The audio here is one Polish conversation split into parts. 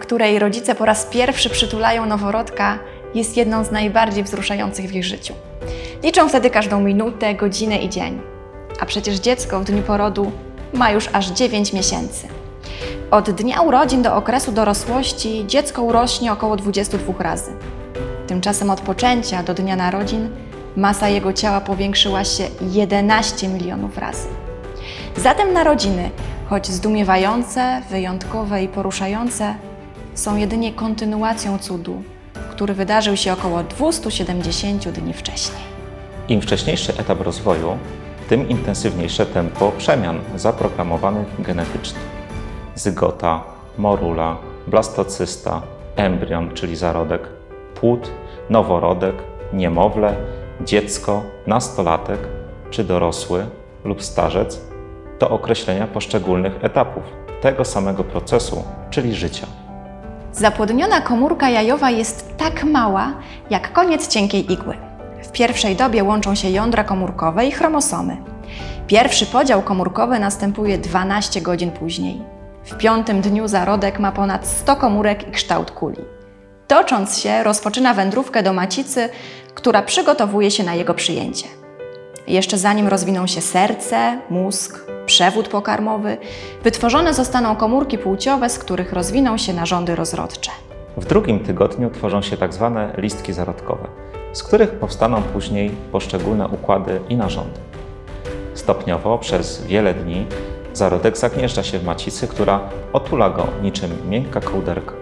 której rodzice po raz pierwszy przytulają noworodka, jest jedną z najbardziej wzruszających w ich życiu. Liczą wtedy każdą minutę, godzinę i dzień. A przecież dziecko w dniu porodu ma już aż 9 miesięcy. Od dnia urodzin do okresu dorosłości dziecko urośnie około 22 razy. Tymczasem od poczęcia do dnia narodzin masa jego ciała powiększyła się 11 milionów razy. Zatem narodziny, choć zdumiewające, wyjątkowe i poruszające, są jedynie kontynuacją cudu, który wydarzył się około 270 dni wcześniej. Im wcześniejszy etap rozwoju, tym intensywniejsze tempo przemian zaprogramowanych genetycznie. Zygota, morula, blastocysta, embrion, czyli zarodek, płód, noworodek, niemowlę, dziecko, nastolatek czy dorosły lub starzec to określenia poszczególnych etapów tego samego procesu, czyli życia. Zapłodniona komórka jajowa jest tak mała, jak koniec cienkiej igły. W pierwszej dobie łączą się jądra komórkowe i chromosomy. Pierwszy podział komórkowy następuje 12 godzin później. W piątym dniu zarodek ma ponad 100 komórek i kształt kuli. Tocząc się, rozpoczyna wędrówkę do macicy, która przygotowuje się na jego przyjęcie. Jeszcze zanim rozwiną się serce, mózg, przewód pokarmowy, wytworzone zostaną komórki płciowe, z których rozwiną się narządy rozrodcze. W drugim tygodniu tworzą się tak zwane listki zarodkowe, z których powstaną później poszczególne układy i narządy. Stopniowo przez wiele dni zarodek zagnieżdża się w macicy, która otula go niczym miękka kołderka.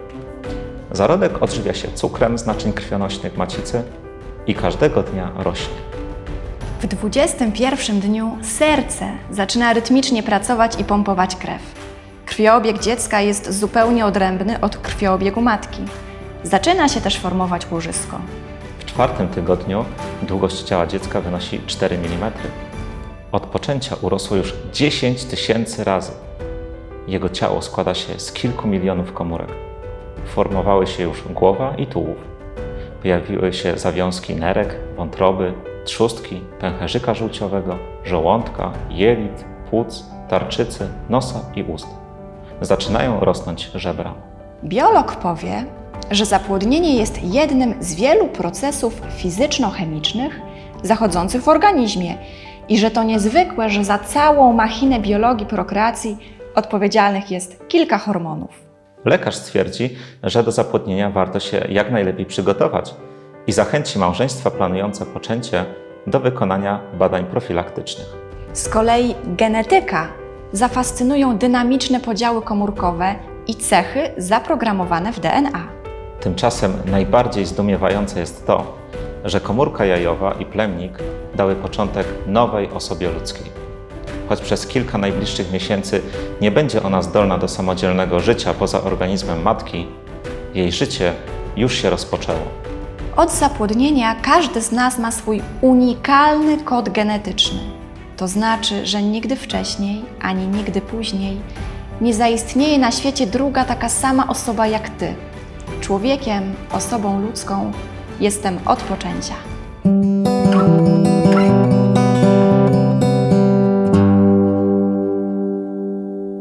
Zarodek odżywia się cukrem z naczyń krwionośnych macicy i każdego dnia rośnie. W 21 dniu serce zaczyna rytmicznie pracować i pompować krew. Krwiobieg dziecka jest zupełnie odrębny od krwiobiegu matki. Zaczyna się też formować łożysko. W czwartym tygodniu długość ciała dziecka wynosi 4 mm. Od poczęcia urosło już 10 tysięcy razy. Jego ciało składa się z kilku milionów komórek. Formowały się już głowa i tułów. Pojawiły się zawiązki nerek, wątroby, trzustki, pęcherzyka żółciowego, żołądka, jelit, płuc, tarczycy, nosa i ust. Zaczynają rosnąć żebra. Biolog powie, że zapłodnienie jest jednym z wielu procesów fizyczno-chemicznych zachodzących w organizmie i że to niezwykłe, że za całą machinę biologii prokreacji odpowiedzialnych jest kilka hormonów. Lekarz stwierdzi, że do zapłodnienia warto się jak najlepiej przygotować i zachęci małżeństwa planujące poczęcie do wykonania badań profilaktycznych. Z kolei genetyka zafascynują dynamiczne podziały komórkowe i cechy zaprogramowane w DNA. Tymczasem najbardziej zdumiewające jest to, że komórka jajowa i plemnik dały początek nowej osobie ludzkiej. Choć przez kilka najbliższych miesięcy nie będzie ona zdolna do samodzielnego życia poza organizmem matki, jej życie już się rozpoczęło. Od zapłodnienia każdy z nas ma swój unikalny kod genetyczny. To znaczy, że nigdy wcześniej ani nigdy później nie zaistnieje na świecie druga taka sama osoba jak ty. Człowiekiem, osobą ludzką jestem od poczęcia.